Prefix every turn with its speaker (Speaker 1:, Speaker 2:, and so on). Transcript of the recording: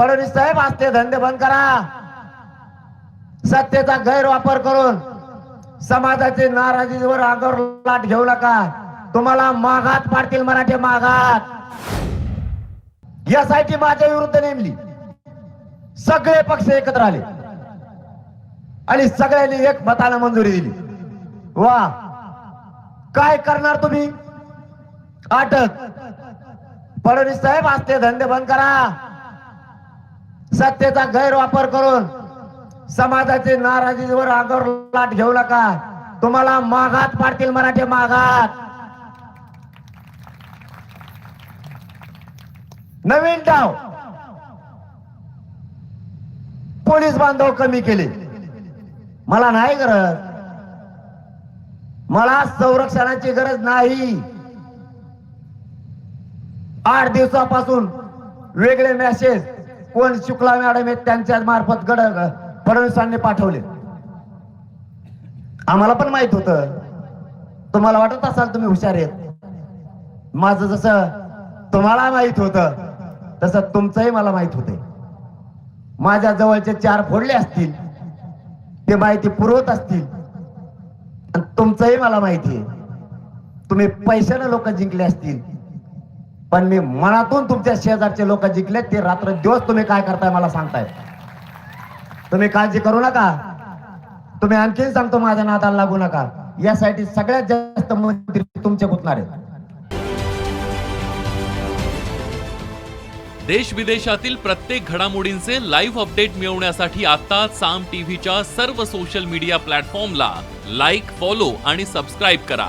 Speaker 1: फडणवीस साहेब असते धंदे बंद करा. सत्तेचा गैरवापर करून समाजाची नाराजीवर आगर लाट घेऊ नका. तुम्हाला माघात पाडतील मराठी मागात यासाठी माझ्या विरुद्ध नेमली. सगळे पक्ष एकत्र आले. आणि सगळ्यांनी एक मतानं मंजुरी दिली. वा. काय करणार तुम्ही? अटक फडणवीस साहेब असते धंदे बंद करा. सत्तेचा गैरवापर करून समाजाची नाराजीवर आगर लाट घेऊ नका. तुम्हाला मागात पाडतील मराठी मागात नवीन डाव. पोलीस बांधव कमी केले. मला नाही गरज. मला संरक्षणाची गरज नाही. आठ दिवसापासून वेगळे मेसेज कोण शुक्ला मॅडम आहेत त्यांच्या मार्फत गड फडणवीसांनी पाठवले. आम्हाला पण माहीत होत. तुम्हाला वाटत असाल तुम्ही हुशार आहेत. माझं जसं तुम्हाला माहीत होत तसं तुमचंही मला माहीत होते माझ्या जवळचे चार फोडले असतील ते माहिती पुरवत असतील आणि तुमचंही मला माहिती आहे. तुम्ही पैशाने लोक जिंकले असतील पण मी मनातून तुमच्या शेजारचे लोक जिंकले ते रात्र दिवस तुम्ही काय करताय मला सांगताय. तुम्ही काळजी करू नका. तुम्ही आणखीन सांगतो माझ्या नादाला लागू नका. यासाठी सगळ्यात जास्त मंत्री तुमचे गुतणार आहेत.
Speaker 2: देश विदेशातील प्रत्येक घडामोडींचे लाईव्ह अपडेट मिळवण्यासाठी आता साम टीव्हीच्या सर्व सोशल मीडिया प्लॅटफॉर्मला लाईक फॉलो आणि सबस्क्राईब करा.